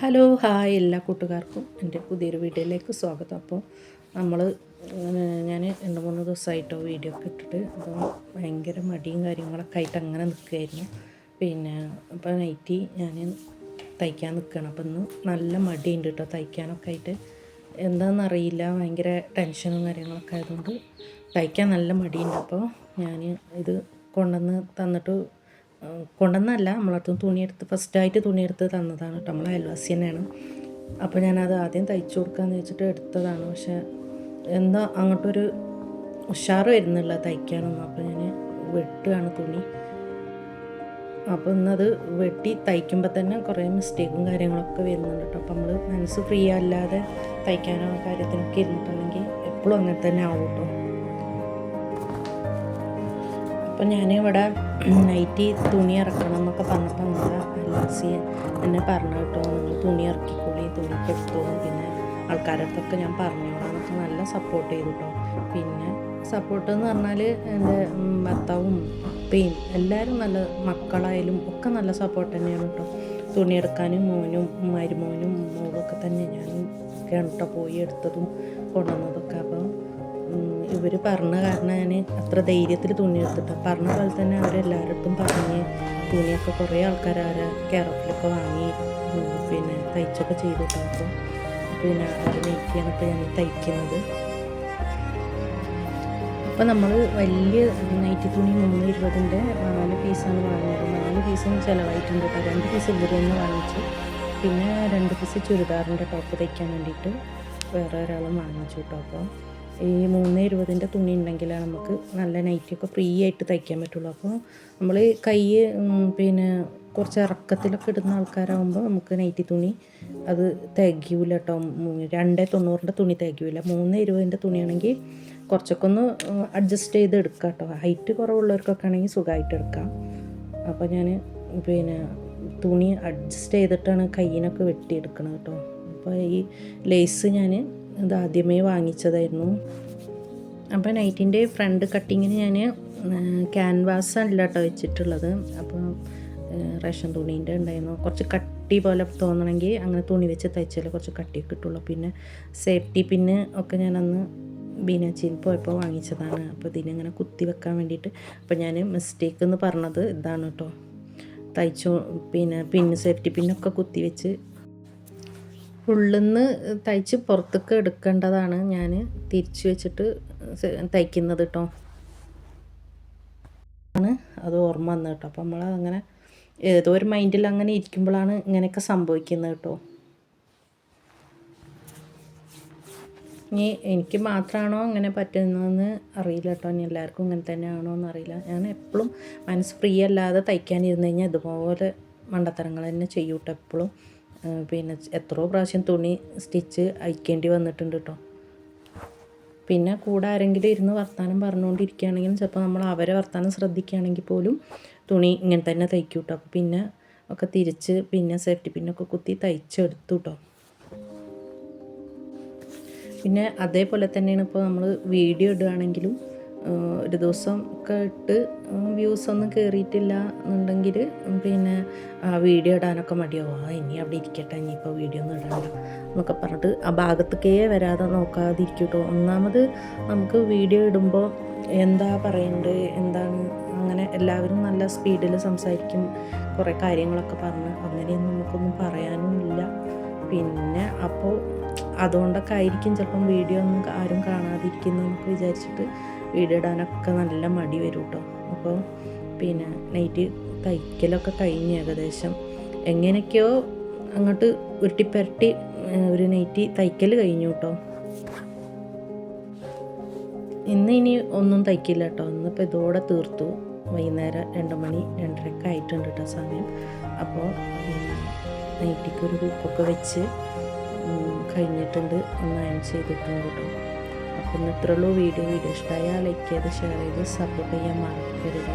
Hello hi എല്ലാ കൂട്ടുകാർക്കും എന്റെ പുതിയൊരു വീഡിയോയിലേക്ക് സ്വാഗതം. അപ്പോൾ നമ്മൾ ഞാൻ രണ്ട് മൂന്ന് ദിവസമായിട്ടോ വീഡിയോ ഒക്കെ ഇട്ടിട്ട് അപ്പോൾ ഭയങ്കര മടിയും കാര്യങ്ങളൊക്കെ ആയിട്ട് അങ്ങനെ നിൽക്കുകയായിരുന്നു പിന്നെ അപ്പോൾ നൈറ്റി ഞാൻ തയ്ക്കാൻ നിൽക്കുകയാണ്. അപ്പോൾ ഇന്ന് നല്ല മടിയുണ്ട് കേട്ടോ തയ്ക്കാനൊക്കെ ആയിട്ട്. എന്താണെന്നറിയില്ല ഭയങ്കര ടെൻഷനും കാര്യങ്ങളൊക്കെ ആയതുകൊണ്ട് തയ്ക്കാൻ നല്ല മടിയുണ്ട്. അപ്പോൾ ഞാൻ ഇത് കൊണ്ടുവന്ന് തന്നിട്ട് കൊണ്ടുവന്നല്ല നമ്മളടുത്ത് തുണിയെടുത്ത് ഫസ്റ്റായിട്ട് തുണിയെടുത്ത് തന്നതാണ് കേട്ടോ. നമ്മൾ അയൽവാസി തന്നെയാണ്. അപ്പോൾ ഞാനത് ആദ്യം തയ്ച്ചു കൊടുക്കാമെന്ന് വെച്ചിട്ട് എടുത്തതാണ്. പക്ഷേ എന്താ അങ്ങോട്ടൊരു ഉഷാർ വരുന്നില്ല തയ്ക്കാനൊന്നും. അപ്പോൾ ഞാൻ വെട്ടുകയാണ് തുണി. അപ്പോൾ ഇന്നത് വെട്ടി തയ്ക്കുമ്പോൾ തന്നെ കുറേ മിസ്റ്റേക്കും കാര്യങ്ങളൊക്കെ വരുന്നുണ്ട് കേട്ടോ. അപ്പോൾ നമ്മൾ മനസ്സ് ഫ്രീ അല്ലാതെ തയ്ക്കാനോ കാര്യത്തിനൊക്കെ ഇരുന്നിട്ടുണ്ടെങ്കിൽ എപ്പോഴും അങ്ങനെ തന്നെ ആവും കേട്ടോ. അപ്പം ഞാനിവിടെ നൈറ്റി തുണി ഇറക്കണം എന്നൊക്കെ പറഞ്ഞപ്പോൾ നമ്മളെ അയൽവാസി എന്നെ പറഞ്ഞു കേട്ടോ നിങ്ങൾ തുണി ഇറക്കിക്കോളി തുണിക്ക് എടുത്തോളും പിന്നെ ആൾക്കാരടുത്തൊക്കെ ഞാൻ പറഞ്ഞോളാന്നൊക്കെ നല്ല സപ്പോർട്ട് ചെയ്തു കേട്ടോ. പിന്നെ സപ്പോർട്ട് എന്ന് പറഞ്ഞാൽ എന്റെ ഭർത്താവും ഉപ്പയും എല്ലാവരും നല്ല മക്കളായാലും ഒക്കെ നല്ല സപ്പോർട്ട് തന്നെയാണ് കേട്ടോ. തുണി എടുക്കാനും മോനും മരുമോനും മോളും ഒക്കെ തന്നെ ഞാനും കേട്ടോ പോയി എടുത്തതും കൊണ്ടുവന്നതൊക്കെ. അപ്പോൾ ഇവർ പറഞ്ഞ കാരണം ഞാൻ അത്ര ധൈര്യത്തിൽ തുണി എടുത്തിട്ട് പറഞ്ഞ പോലെ തന്നെ അവരെല്ലാവരുടെ പറഞ്ഞ് തുണിയൊക്കെ കുറേ ആൾക്കാർ അവരെ കേരളത്തിലൊക്കെ വാങ്ങി പിന്നെ തയ്ച്ചൊക്കെ ചെയ്തിട്ടോ അപ്പോൾ പിന്നെ അവർ നെയ്ക്കാണ് ഇപ്പോൾ ഞാൻ തയ്ക്കുന്നത്. അപ്പോൾ നമ്മൾ വലിയ നൈറ്റി തുണി മൂന്ന് ഇരുപതിന്റെ നാല് പീസാണ് വാങ്ങിയത്. നാല് പീസും ചിലവായിട്ടുണ്ട് കേട്ടോ രണ്ട് പീസ് ഇവർ തന്നെ വാങ്ങിച്ചു. പിന്നെ രണ്ട് പീസ് ചുരിദാറിന്റെ ടോപ്പ് തയ്ക്കാൻ വേണ്ടിയിട്ട് വേറെ ഒരാളും വാങ്ങിച്ചു കേട്ടോ അപ്പോൾ ഈ മൂന്ന് ഇരുപതിന്റെ തുണി ഉണ്ടെങ്കിൽ നമുക്ക് നല്ല നൈറ്റിയൊക്കെ ഫ്രീ ആയിട്ട് തയ്ക്കാൻ പറ്റുള്ളൂ. അപ്പോൾ നമ്മൾ കൈ പിന്നെ കുറച്ച് ഇറക്കത്തിലൊക്കെ ഇടുന്ന ആൾക്കാരാകുമ്പോൾ നമുക്ക് നൈറ്റി തുണി അത് തികയൂല കേട്ടോ. രണ്ടേ തൊണ്ണൂറിന്റെ തുണി തികയൂല. മൂന്ന് ഇരുപതിന്റെ തുണിയാണെങ്കിൽ കുറച്ചൊക്കെ ഒന്ന് അഡ്ജസ്റ്റ് ചെയ്ത് എടുക്കാം കേട്ടോ. ഹൈറ്റ് കുറവുള്ളവർക്കൊക്കെ ആണെങ്കിൽ സുഖമായിട്ട് എടുക്കാം. അപ്പോൾ ഞാൻ പിന്നെ തുണി അഡ്ജസ്റ്റ് ചെയ്തിട്ടാണ് കയ്യിനൊക്കെ വെട്ടിയെടുക്കണത് കേട്ടോ. അപ്പോൾ ഈ ലേസ് ഞാൻ ഇത് ആദ്യമേ വാങ്ങിച്ചതായിരുന്നു. അപ്പോൾ നൈറ്റിന്റെ ഫ്രണ്ട് കട്ടിങ്ങിന് ഞാൻ ക്യാൻവാസ് അല്ല കേട്ടോ വെച്ചിട്ടുള്ളത് അപ്പോൾ റേഷൻ തുണീന്റെ ഉണ്ടായിരുന്നു. കുറച്ച് കട്ടി പോലെ തോന്നണമെങ്കിൽ അങ്ങനെ തുണി വെച്ച് തയ്ച്ചാലേ കുറച്ച് കട്ടിയൊക്കെ കിട്ടുള്ളൂ. പിന്നെ സേഫ്റ്റി പിന്നെ ഒക്കെ ഞാൻ അന്ന് ബീനാച്ചിയിൽ പോയപ്പോൾ വാങ്ങിച്ചതാണ്. അപ്പോൾ ഇതിനിങ്ങനെ കുത്തി വെക്കാൻ വേണ്ടിയിട്ട് അപ്പോൾ ഞാൻ മിസ്റ്റേക്ക് എന്ന് പറഞ്ഞത് ഇതാണ് കേട്ടോ. തയ്ച്ചു പിന്നെ പിന്നെ സേഫ്റ്റി പിന്നൊക്കെ കുത്തി വെച്ച് ഉള്ളിന്ന് തയ്ച്ച് പുറത്തേക്ക് എടുക്കേണ്ടതാണ് ഞാൻ തിരിച്ചു വെച്ചിട്ട് തയ്ക്കുന്നത് കേട്ടോ ആണ് അത് ഓർമ്മ വന്നത് കേട്ടോ അപ്പോൾ നമ്മൾ അങ്ങനെ ഏതോ ഒരു മൈൻഡിൽ അങ്ങനെ ഇരിക്കുമ്പോഴാണ് ഇങ്ങനെയൊക്കെ സംഭവിക്കുന്നത് കേട്ടോ ഇനി എനിക്ക് മാത്രമാണോ അങ്ങനെ പറ്റുന്നതെന്ന് അറിയില്ല കേട്ടോ ഇനി എല്ലാവർക്കും ഇങ്ങനെ തന്നെയാണോ എന്ന് അറിയില്ല ഞാൻ എപ്പോഴും മനസ്സ് ഫ്രീ അല്ലാതെ തയ്ക്കാനിരുന്ന് കഴിഞ്ഞാൽ ഇതുപോലെ മണ്ടത്തരങ്ങൾ തന്നെ ചെയ്യൂട്ടോ എപ്പോഴും പിന്നെ എത്രയോ പ്രാവശ്യം തുണി സ്റ്റിച്ച് അയക്കേണ്ടി വന്നിട്ടുണ്ട് കേട്ടോ പിന്നെ കൂടെ ആരെങ്കിലും ഇരുന്ന് വർത്താനം പറഞ്ഞുകൊണ്ടിരിക്കുകയാണെങ്കിലും ചിലപ്പോൾ നമ്മൾ അവരെ വർത്താനം ശ്രദ്ധിക്കുകയാണെങ്കിൽ പോലും തുണി ഇങ്ങനെ തന്നെ തയ്ക്കും കേട്ടോ അപ്പോൾ പിന്നെ ഒക്കെ തിരിച്ച് പിന്നെ സേഫ്റ്റി പിന്നൊക്കെ കുത്തി തയ്ച്ചെടുത്തു കേട്ടോ പിന്നെ അതേപോലെ തന്നെയാണ് ഇപ്പോൾ നമ്മൾ വീഡിയോ ഇടുകയാണെങ്കിലും ഒരു ദിവസം ഒക്കെ ഇട്ട് വ്യൂസ് ഒന്നും കയറിയിട്ടില്ല എന്നുണ്ടെങ്കിൽ പിന്നെ വീഡിയോ ഇടാനൊക്കെ മടിയാവും. ആ ഇനി അവിടെ ഇരിക്കട്ടെ ഇനിയിപ്പോൾ വീഡിയോ ഒന്നും ഇടണ്ട എന്നൊക്കെ പറഞ്ഞിട്ട് ആ ഭാഗത്തേക്കേ വരാതെ നോക്കാതിരിക്കും കേട്ടോ ഒന്നാമത് നമുക്ക് വീഡിയോ ഇടുമ്പോൾ എന്താ പറയണ്ടത് എന്താണ് അങ്ങനെ എല്ലാവരും നല്ല സ്പീഡിൽ സംസാരിക്കും കുറേ കാര്യങ്ങളൊക്കെ പറഞ്ഞ് അങ്ങനെയൊന്നും നമുക്കൊന്നും പറയാനും ഇല്ല പിന്നെ അപ്പോൾ അതുകൊണ്ടൊക്കെ ആയിരിക്കും ചിലപ്പം വീഡിയോ ഒന്നും ആരും കാണാതിരിക്കുന്നു എന്നൊക്കെ വിചാരിച്ചിട്ട് വീഡിയോ ഇടാനൊക്കെ നല്ല മടി വരും കേട്ടോ അപ്പോൾ പിന്നെ നൈറ്റ് തയ്ക്കലൊക്കെ കഴിഞ്ഞ് ഏകദേശം എങ്ങനെയൊക്കെയോ അങ്ങോട്ട് ഉരുട്ടിപ്പരട്ടി ഒരു നൈറ്റി തയ്ക്കൽ കഴിഞ്ഞു കേട്ടോ ഇന്ന് ഇനി ഒന്നും തയ്ക്കില്ല കേട്ടോ ഇന്നിപ്പോൾ ഇതോടെ തീർത്തു. വൈകുന്നേരം രണ്ട് മണി രണ്ടരയൊക്കെ ആയിട്ടുണ്ട് കേട്ടോ സമയം. അപ്പോൾ നൈറ്റിക്കൊരു ഒരു വെച്ച് കഴിഞ്ഞിട്ടുണ്ട്. ഒന്ന് അയൺ ചെയ്തിട്ടുണ്ട് കേട്ടോ ഇന്ന് ഇത്രയുള്ളൂ വീഡിയോ വീഡിയോ ഇഷ്ടമായാൽ ലൈക്ക് ചെയ്ത് ഷെയർ ചെയ്ത് സപ്പോർട്ട് ചെയ്യാൻ മറക്കരുത്.